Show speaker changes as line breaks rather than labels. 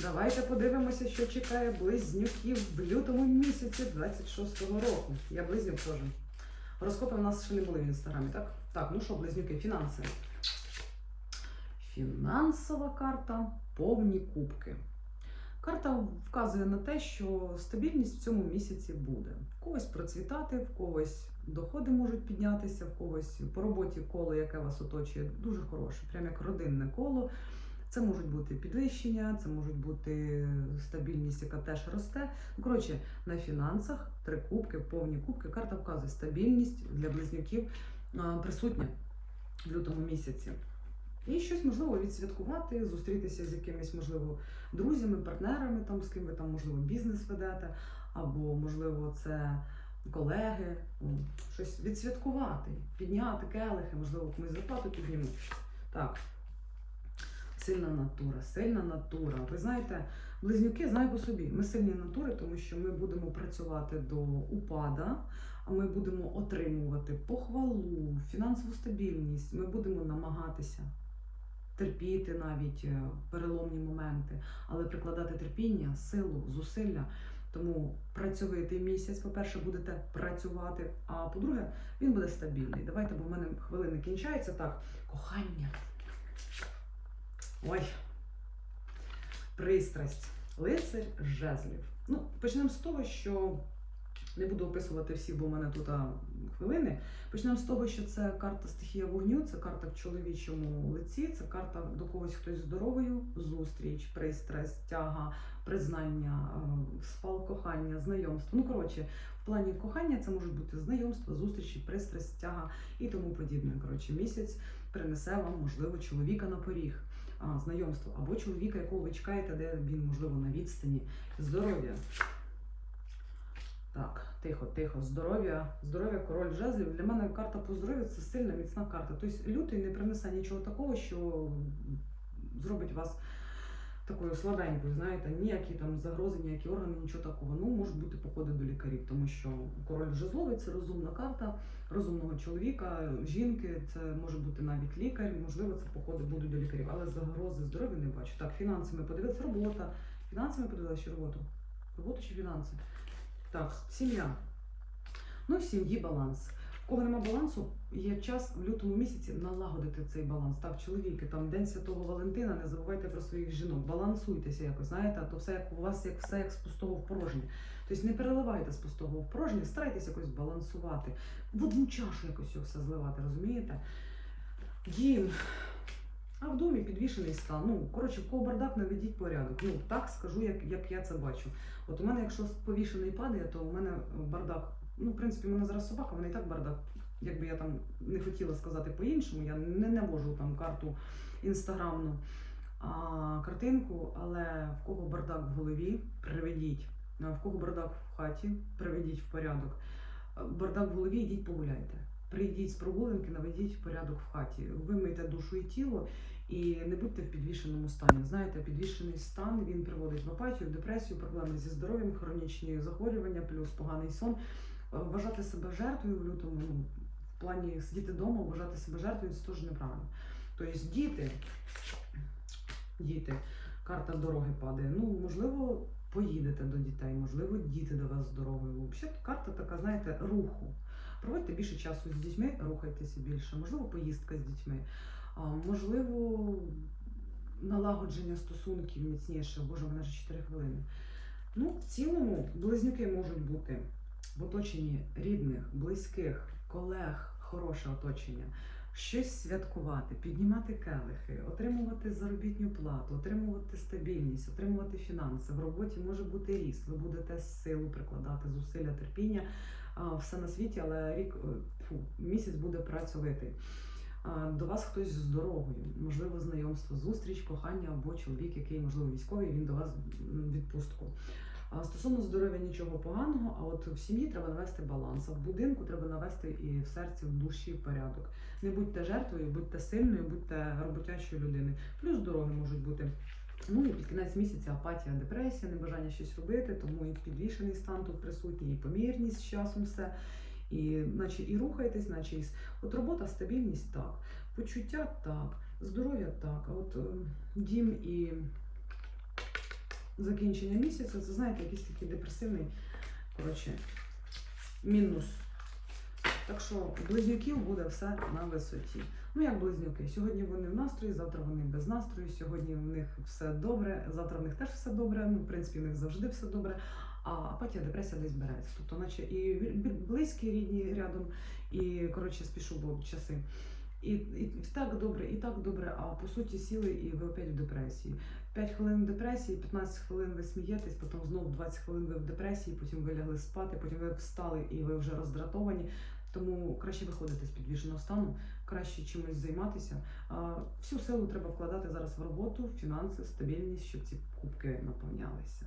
Давайте подивимося, що чекає близнюків в лютому місяці 26-го року. Я близнюк теж. Гороскопи в нас ще не були в інстаграмі, так? Так, ну що, близнюки, фінанси. Фінансова карта повні кубки. Карта вказує на те, що стабільність в цьому місяці буде. В когось процвітати, в когось доходи можуть піднятися, в когось по роботі коло, яке вас оточує, дуже хороше, прямо як родинне коло. Це можуть бути підвищення, це можуть бути стабільність, яка теж росте. Ну, коротше, на фінансах три кубки, повні кубки. Карта вказує стабільність для близнюків присутня в лютому місяці. І щось можливо відсвяткувати, зустрітися з якимись, можливо, друзями, партнерами, там, з ким ви там, можливо, бізнес ведете, або, можливо, це колеги, щось відсвяткувати, підняти келихи, можливо, комусь зарплату піднімуть. Так. Сильна натура, сильна натура. Ви знаєте, близнюки знаю по собі. Ми сильні натури, тому що ми будемо працювати до упада, а ми будемо отримувати похвалу, фінансову стабільність. Ми будемо намагатися терпіти навіть е, переломні моменти, але прикладати терпіння, силу, зусилля. Тому працьовитий місяць, по-перше, будете працювати. А по-друге, він буде стабільний. Давайте, бо в мене хвилини кінчаються. Так, кохання. Ой. Пристрасть. Лицар жезлів. Ну, почнемо з того, що не буду описувати всі, бо в мене тут хвилини. Почнемо з того, що це карта стихія вогню, це карта в чоловічому лиці, це карта до когось хтось здоровою, зустріч, пристрасть, тяга, признання, спал кохання, знайомство. Ну, коротше, в плані кохання це можуть бути знайомства, зустрічі, пристрасть, тяга і тому подібне. Коротше, місяць принесе вам, можливо, чоловіка на поріг. Знайомство або чоловіка, якого ви чекаєте, де він, можливо, на відстані. Здоров'я. Так, тихо, тихо. Здоров'я. Здоров'я, король жезлів. Для мене карта по здоров'ю це сильна, міцна карта. Тобто лютий не принесе нічого такого, що зробить вас такою слабенькою, знаєте, ніякі там загрози, ніякі органи, нічого такого. Ну, можуть бути походи до лікарів, тому що король жезловий це розумна карта розумного чоловіка, жінки, це може бути навіть лікар, можливо, це походи будуть до лікарів, але загрози здоров'я не бачу. Так, фінанси ми подивилися, робота. Фінанси ми подивилися чи роботу? Роботу чи фінанси? Так, сім'я. Ну, сім'ї баланс. Кого нема балансу, є час в лютому місяці налагодити цей баланс. Так, чоловіки, там День Святого Валентина, не забувайте про своїх жінок, балансуйтеся якось, знаєте, а то все як у вас як все як з пустого в порожнє. Тобто не переливайте з пустого в порожнє, старайтесь якось балансувати. В одну чашу якось його все зливати, розумієте? Дім. А в домі підвішений стан. Ну, коротше, в кого бардак наведіть порядок. Ну, так скажу, як, як я це бачу. От у мене, якщо повішений падає, то у мене бардак. Ну, в принципі, у мене зараз собака, вона і так бардак. Якби я там не хотіла сказати по-іншому, я не навожу там карту інстаграмну а, картинку, але в кого бардак в голові, приведіть. В кого бардак в хаті, приведіть в порядок. Бардак в голові, йдіть погуляйте. Прийдіть з прогулянки, наведіть порядок в хаті. Вимийте душу і тіло і не будьте в підвішеному стані. Знаєте, підвішений стан він приводить в апатію, в депресію, проблеми зі здоров'ям, хронічні захворювання, плюс поганий сон. Вважати себе жертвою в лютому, ну, в плані сидіти вдома, вважати себе жертвою це теж неправильно. Тобто діти, діти, карта дороги падає. Ну, можливо, поїдете до дітей, можливо, діти до вас з. Взагалі, карта така, знаєте, руху. Проводьте більше часу з дітьми, рухайтеся більше, можливо, поїздка з дітьми, можливо, налагодження стосунків міцніше. Боже, в мене вже 4 хвилини. Ну, в цілому, близнюки можуть бути в оточенні рідних, близьких, колег, хороше оточення. Щось святкувати, піднімати келихи, отримувати заробітну плату, отримувати стабільність, отримувати фінанси. В роботі може бути ріст. Ви будете силу прикладати, зусилля, терпіння, все на світі, але рік е, фу, місяць буде працьовитий. До вас хтось з дорогою, можливо, знайомство, зустріч, кохання або чоловік, який, можливо, військовий, він до вас відпустку. Стосовно здоров'я нічого поганого, а от в сім'ї треба навести баланс, а в будинку треба навести і в серці, в душі порядок. Не будьте жертвою, будьте сильною, будьте роботячою людиною. Плюс дороги можуть бути. Ну і під кінець місяця апатія, депресія, небажання щось робити, тому і підвішений стан тут присутній, і помірність з часом все. І наче і рухаєтесь, наче і от робота, стабільність так, почуття так, здоров'я так. А от е, дім і закінчення місяця, це знаєте, якийсь такий депресивний, коротше, мінус. Так що близнюків буде все на висоті. Ну як близнюки? Сьогодні вони в настрої, завтра вони без настрою, сьогодні в них все добре, завтра в них теж все добре. Ну, в принципі, в них завжди все добре. А апатія, депресія десь береться. Тобто, наче і близькі рідні рядом, і коротше спішу, бо часи. І, і так добре, і так добре, а по суті сіли і ви опять в депресії. 5 хвилин в депресії, 15 хвилин ви смієтесь, потім знову 20 хвилин ви в депресії, потім ви лягли спати, потім ви встали і ви вже роздратовані. Тому краще виходити з підвішеного стану, краще чимось займатися. А, Всю силу треба вкладати зараз в роботу, в фінанси, стабільність, щоб ці кубки наповнялися.